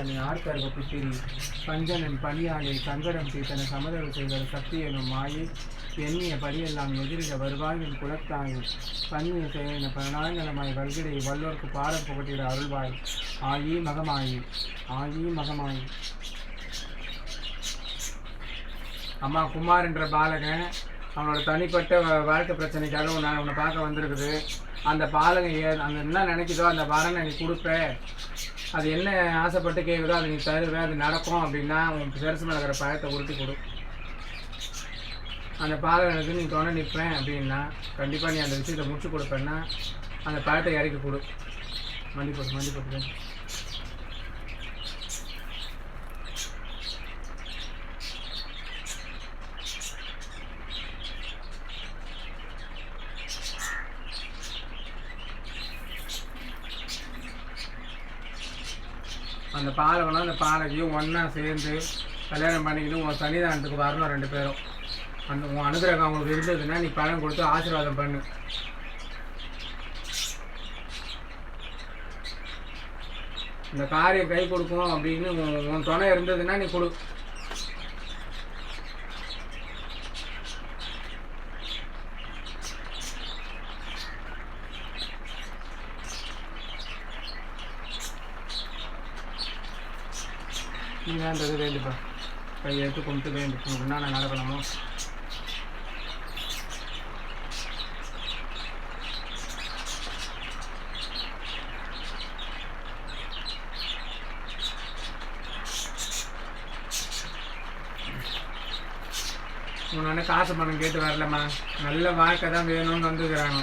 ஆர்த்தர்க பித்திரி பஞ்சனன் பணியாளை சங்கடம் தீர்த்தன சமதவு செய்தல் சக்தி எனும் மாயை எண்ணிய படியெல்லாம் எதிரிட வருவாயின் குலத்தாயும் பன்னிய செயலின பரணாய் நலமாய் வல்கிடை வல்லோர்க்கு பாடம் புகட்டிட அருள்வாய். ஆயி மகமாயி ஆயி மகமாயி. அம்மா குமார் என்ற பாலகன் அவனோட தனிப்பட்ட வ- வாழ்க்கை பிரச்சனைக்காக நான் உன்னை பார்க்க வந்திருக்குது. அந்த பாலங்க அந்த என்ன நினைக்குதோ அந்த வரனை நீ கொடுப்ப. அது என்ன ஆசைப்பட்டு கேட்குதோ அதை நீ தருவேன் அது நடக்கும் அப்படின்னா உன் பெருசு மேலே இருக்கிற பழத்தை உருட்டி கொடு. அந்த பாலகனுக்கு நீ துணை நிற்பேன் அப்படின்னா கண்டிப்பாக நீ அந்த விஷயத்தை முடிச்சு கொடுப்பேன்னா அந்த பழத்தை இறக்கி கொடு. மண்டி போட்டு மண்டி போட்டு அந்த பாலகனும் அந்த பாலகியும் ஒன்றா சேர்ந்து கல்யாணம் பண்ணிக்கிட்டு உன் சன்னிதானத்துக்கு வரணும் ரெண்டு பேரும். அந்த உன் அனுகிரகம் அவங்களுக்கு இருந்ததுன்னா நீ பழம் கொடுத்து ஆசீர்வாதம் பண்ணு. இந்த காரியம் கை கொடுக்கும் அப்படின்னு உன் உன் துணை இருந்ததுன்னா நீ கொடு. நீ வேண்டது வேண்டுப்பா கையெழுத்து கும்பிட்டு வேண்டும் உனக்கு என்னென்ன நடக்கணுமோ உன்ன காசு பணம் கேட்டு வரலம்மா நல்ல வாழ்க்கை தான் வேணும்னு வந்துக்கிறாங்க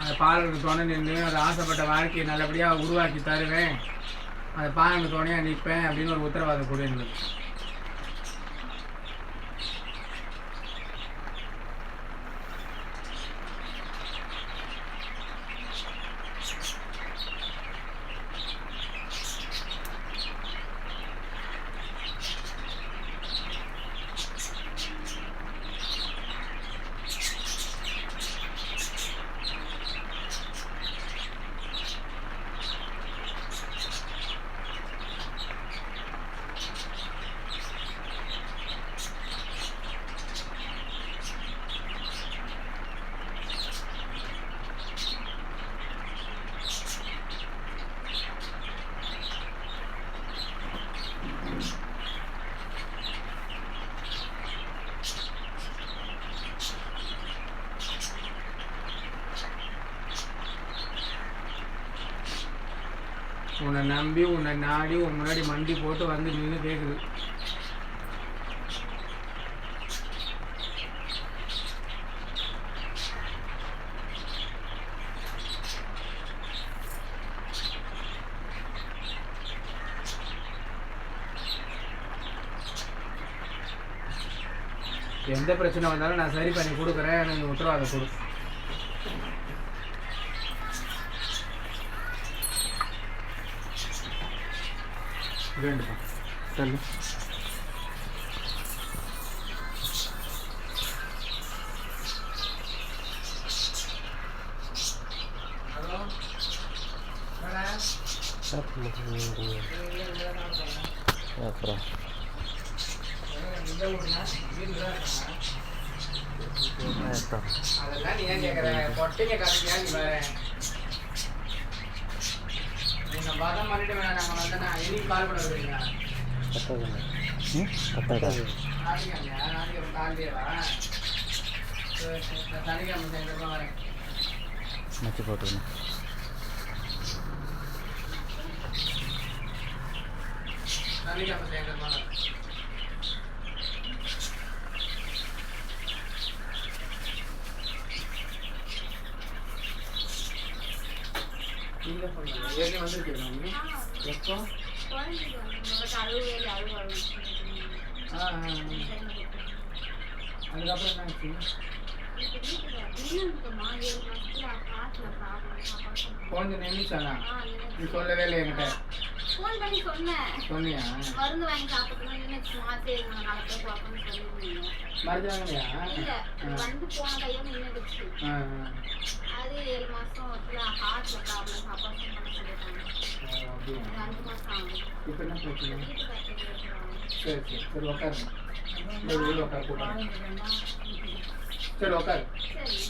அந்த பாலுக்கு துணை நின்று அது ஆசைப்பட்ட வாழ்க்கையை நல்லபடியாக உருவாக்கி தருவேன். அந்த பாலுக்கு துணையாக நிற்பேன் அப்படின்னு ஒரு உத்தரவாதம் கொடு எங்களுக்கு உன்னை நம்பி உன்னை நாடி உன் முன்னாடி மண்டி போட்டு வந்து நின்று கேட்குது எந்த பிரச்சனை வந்தாலும் நான் சரி பண்ணி கொடுக்குறேன். எனக்கு உத்தரவாதம் கொடு. வேண்டுப்பா சொல்லு அப்புறம் அதெல்லாம் நீ ஏன் கேட்குற கொட்டைங்க கதைக்கு ஏன் நீ வர வரேன். மச்சி போட்டுக்கணும். சனிக்கிழமை சாயந்தரமா வரேன் நீங்க ஏற்கனவே எப்போ? ஆ. அதுக்கப்புறம் என்ன ஆச்சு? குழந்தை நின்றுச்சானா நீ சொல்லவே இல்லை என்கிட்ட. ஃபோன் பண்ணி சொன்னேன். சொன்னியா? மருந்து வாங்கி சாப்பிட்டுக்கணும் நினைச்சு மாசே நாளைக்கு பார்க்கணும்னு சொல்லியிருந்தீங்க மருந்து வாங்கலையா இல்ல வந்து போன கையும் நின்றுடுச்சு. அது ஏழு மாசம் ஹார்ட்ல ப்ராப்ளம் ஆபரேஷன் பண்ண சொல்லிட்டாங்க அஞ்சு மாசம் ஆகும் இப்போ என்ன பிரச்சனை? வீட்டுக்காரங்க இருக்கிறாங்க சரி சரி. உட்காருங்க. உட்கார கூட்டாங்க சரி உட்காரு சரி